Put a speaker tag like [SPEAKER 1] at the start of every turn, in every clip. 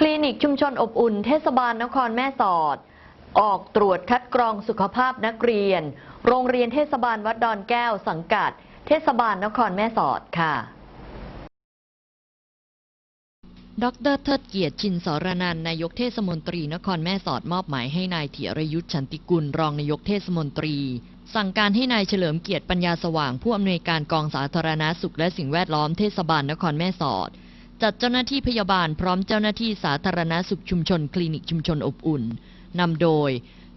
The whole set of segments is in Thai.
[SPEAKER 1] คลินิกชุมชนอบอุ่นเทศบาลนครแม่สอด ออกตรวจคัดกรองสุขภาพนักเรียน โรงเรียนเทศบาลวัดดอนแก้วสังกัด เทศบาลนครแม่สอดค่ะ ดรเทิดเกียรติชินสรนันนายกเทศมนตรีนครแม่สอดมอบหมายให้นายเถียรยุทธชันติกุลรองนายกเทศมนตรี สั่งการให้นายเฉลิมเกียรติปัญญาสว่างผู้อำนวยการกองสาธารณาสุขและสิ่งแวดล้อมเทศบาลนครแม่สอด จัดเจ้าหน้าที่พยาบาลพร้อมเจ้าหน้าที่สาธารณสุขชุมชนคลินิกชุมชนอบอุ่นนำโดย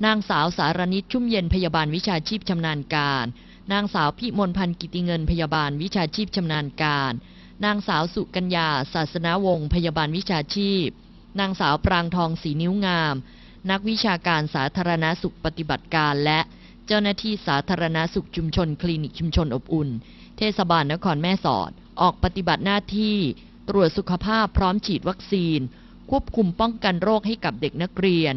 [SPEAKER 1] นางสาวสารนิตชุ่มเย็นพยาบาลวิชาชีพชำนาญการ นางสาวพิมลพันธ์กิติเงินพยาบาลวิชาชีพชำนาญการ นางสาวสุกัญญา ศาสนาวงศ์พยาบาลวิชาชีพ นางสาวปรางทองสีนิ้วงาม นักวิชาการสาธารณสุขปฏิบัติการและเจ้าหน้าที่สาธารณสุขชุมชน คลินิกชุมชนอบอุ่น เทศบาลนครแม่สอด ออกปฏิบัติหน้าที่ ตรวจสุขภาพพร้อมฉีดวัคซีน ควบคุมป้องกันโรคให้กับเด็กนักเรียน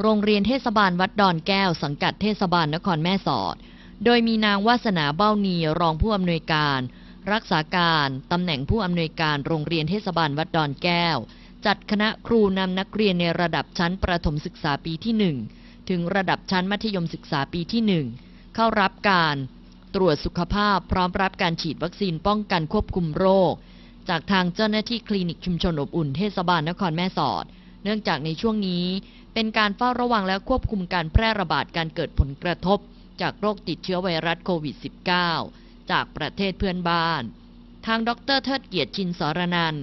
[SPEAKER 1] โรงเรียนเทศบาลวัดดอนแก้ว สังกัดเทศบาลนครแม่สอด โดยมีนางวาสนาเบ้านีรองผู้อำนวยการ รักษาการตำแหน่งผู้อำนวยการโรงเรียนเทศบาลวัดดอนแก้ว จัดคณะครูนำนักเรียนในระดับชั้นประถมศึกษาปีที่ 1 ถึงระดับชั้นมัธยมศึกษาปีที่ 1 เข้ารับการตรวจสุขภาพพร้อมรับการฉีดวัคซีนป้องกันควบคุมโรค จากทางเจ้าหน้าที่คลินิกชุมชนอบอุ่นเทศบาลนครแม่สอด เนื่องจากในช่วงนี้ เป็นการเฝ้าระวังและควบคุมการแพร่ระบาดการเกิดผลกระทบ จากโรคติดเชื้อไวรัสโควิด -19 จากประเทศเพื่อนบ้าน ทางดรเทิดเกียรติชินสารนัน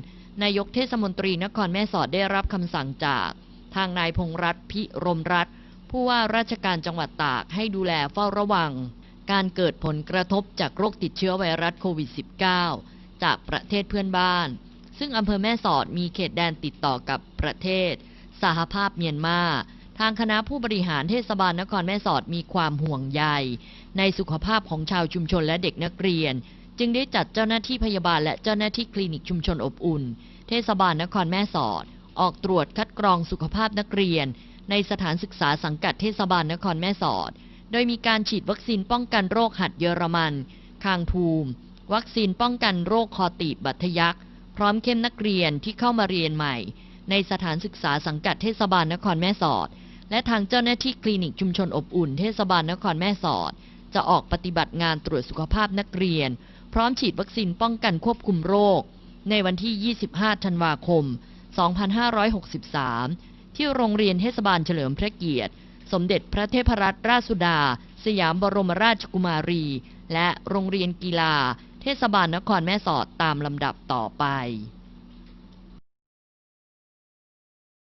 [SPEAKER 1] นายกเทศมนตรีนครแม่สอดได้รับคำสั่งจาก ทางนายพงรัตพิรมรัตผู้ว่าราชการจังหวัดตากให้ดูแลเฝ้าระวัง การเกิดผลกระทบจากโรคติดเชื้อไวรัสโควิด -19 จากประเทศเพื่อนบ้าน ซึ่งอำเภอแม่สอดมีเขตแดนติดต่อกับประเทศ สหภาพเมียนมาทางคณะผู้บริหารเทศบาลนครแม่สอดมีความห่วงใย ในสุขภาพของชาวชุมชนและเด็กนักเรียน จึงได้จัดเจ้าหน้าที่พยาบาลและเจ้าหน้าที่คลินิกชุมชนอบอุ่น เทศบาลนครแม่สอด ออกตรวจคัดกรองสุขภาพนักเรียน ในสถานศึกษาสังกัดเทศบาลนครแม่สอด โดยมีการฉีดวัคซีนป้องกันโรคหัดเยอรมัน คางภูมิ วัคซีนป้องกันโรคคอตีบบัตทะยัก พร้อมเข้มนักเรียนที่เข้ามาเรียนใหม่ ในสถานศึกษาสังกัดเทศบาลนครแม่สอด และทางเจ้าหน้าที่คลินิกชุมชนอบอุ่นเทศบาลนครแม่สอด จะออกปฏิบัติงานตรวจสุขภาพนักเรียน พร้อมฉีดวัคซีนป้องกันควบคุมโรค ในวันที่ 25 ธันวาคม 2563 ที่โรงเรียนเทศบาลเฉลิมพระเกียรติ สมเด็จพระเทพรัตนราชสุดา สยามบรมราชกุมารี และโรงเรียนกีฬา เทศบาลนครแม่สอดตามลำดับต่อไป